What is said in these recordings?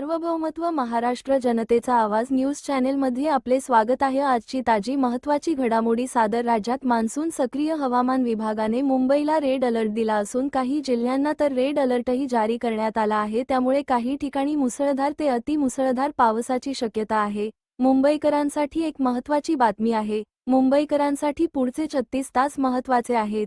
सार्वभौमत्व महाराष्ट्र जनतेचा आवाज न्यूज चॅनेलमध्ये आपले स्वागत आहे. आजची ताजी महत्वाची घडामोडी सादर राज्यात मान्सून सक्रिय हवामान विभागाने मुंबईला रेड अलर्ट दिला असून काही जिल्ह्यांना तर रेड अलर्टही जारी करण्यात आला आहे. त्यामुळे काही ठिकाणी मुसळधार ते अति मुसळधार पावसाची शक्यता आहे. मुंबईकरांसाठी एक महत्वाची बातमी आहे. मुंबईकरांसाठी पुढचे छत्तीस तास महत्त्वाचे आहेत.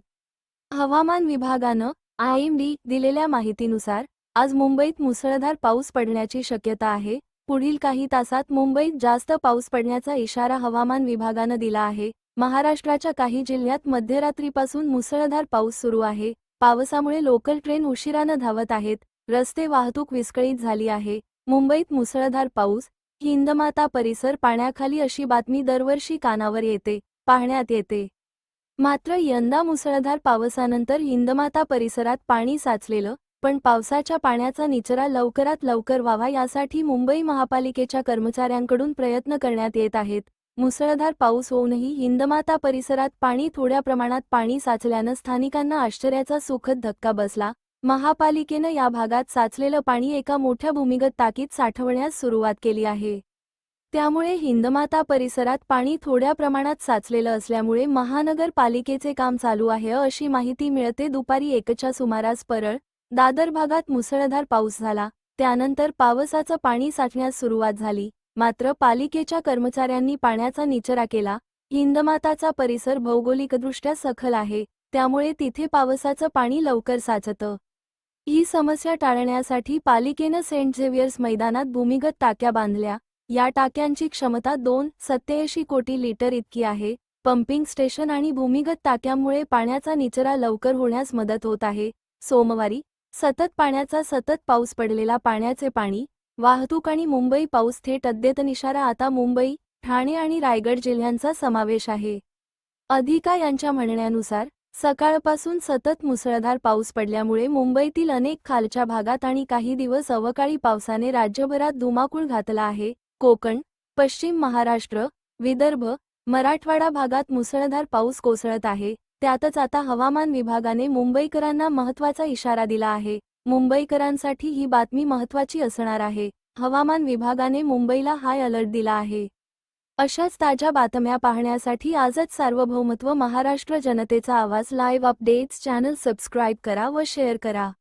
हवामान विभागानं आयएमडी दिलेल्या माहितीनुसार आज मुंबईत मुसळधार पाऊस पडण्याची शक्यता आहे. पुढील काही तासात मुंबईत जास्त पाऊस पडण्याचा इशारा हवामान विभागानं दिला आहे. महाराष्ट्राच्या काही जिल्ह्यात मध्यरात्रीपासून मुसळधार पाऊस सुरू आहे. पावसामुळे लोकल ट्रेन उशिरानं धावत आहेत. रस्ते वाहतूक विस्कळीत झाली आहे. मुंबईत मुसळधार पाऊस हिंदमाता परिसर पाण्याखाली अशी बातमी दरवर्षी कानावर येते पाहण्यात येते. मात्र यंदा मुसळधार पावसानंतर हिंदमाता परिसरात पाणी साचलेलं पण पावसाच्या पाण्याचा निचरा लवकरात लवकर व्हावा यासाठी मुंबई महापालिकेच्या कर्मचाऱ्यांकडून प्रयत्न करण्यात येत आहेत. मुसळधार पाऊस होऊनही हिंदमाता परिसरात पाणी थोड्या प्रमाणात पाणी साचल्यानं स्थानिकांना आश्चर्याचा सुखद धक्का बसला. महापालिकेनं या भागात साचलेलं पाणी एका मोठ्या भूमिगत टाकीत साठवण्यास सुरुवात केली आहे. त्यामुळे हिंदमाता परिसरात पाणी थोड्या प्रमाणात साचलेलं असल्यामुळे महानगरपालिकेचे काम चालू आहे अशी माहिती मिळते दुपारी एकच्या सुमारास परळ दादर भागात मुसळधार पाऊस झाला. त्यानंतर पावसाचं पाणी साठण्यास सुरुवात झाली. मात्र पालिकेच्या कर्मचाऱ्यांनी पाण्याचा निचरा केला. हिंदमाताचा परिसर भौगोलिकदृष्ट्या सखल आहे. त्यामुळे तिथे पावसाचं पाणी लवकर साचतं. ही समस्या टाळण्यासाठी पालिकेनं सेंट झेवियर्स मैदानात भूमिगत टाक्या बांधल्या. या टाक्यांची क्षमता दोन सत्याऐंशी कोटी लिटर इतकी आहे. पंपिंग स्टेशन आणि भूमिगत टाक्यांमुळे पाण्याचा निचरा लवकर होण्यास मदत होत आहे. सोमवारी सतत पाण्याचा सतत पाऊस पडलेला पाण्याचे पाणी वाहतूक आणि मुंबई पाऊस थेट अद्यतन इशारा आता मुंबई ठाणे आणि रायगड जिल्ह्यांचा समावेश आहे. अधिका यांच्या म्हणण्यानुसार सकाळपासून सतत मुसळधार पाऊस पडल्यामुळे मुंबईतील अनेक खालच्या भागात आणि काही दिवस अवकाळी पावसाने राज्यभरात धुमाकूळ घातला आहे. कोकण पश्चिम महाराष्ट्र विदर्भ मराठवाडा भागात मुसळधार पाऊस कोसळत आहे. त्यातच आता हवामान विभागाने मुंबईकरांना महत्त्वाचा इशारा दिला आहे. मुंबईकरांसाठी ही बातमी महत्वाची असणार आहे. हवामान विभागाने मुंबईला हाय अलर्ट दिला आहे. अशाच ताज्या बातम्या पाहण्यासाठी आजच सार्वभौमत्व महाराष्ट्र जनतेचा आवाज लाईव्ह अपडेट्स चॅनल सबस्क्राईब करा व शेअर करा.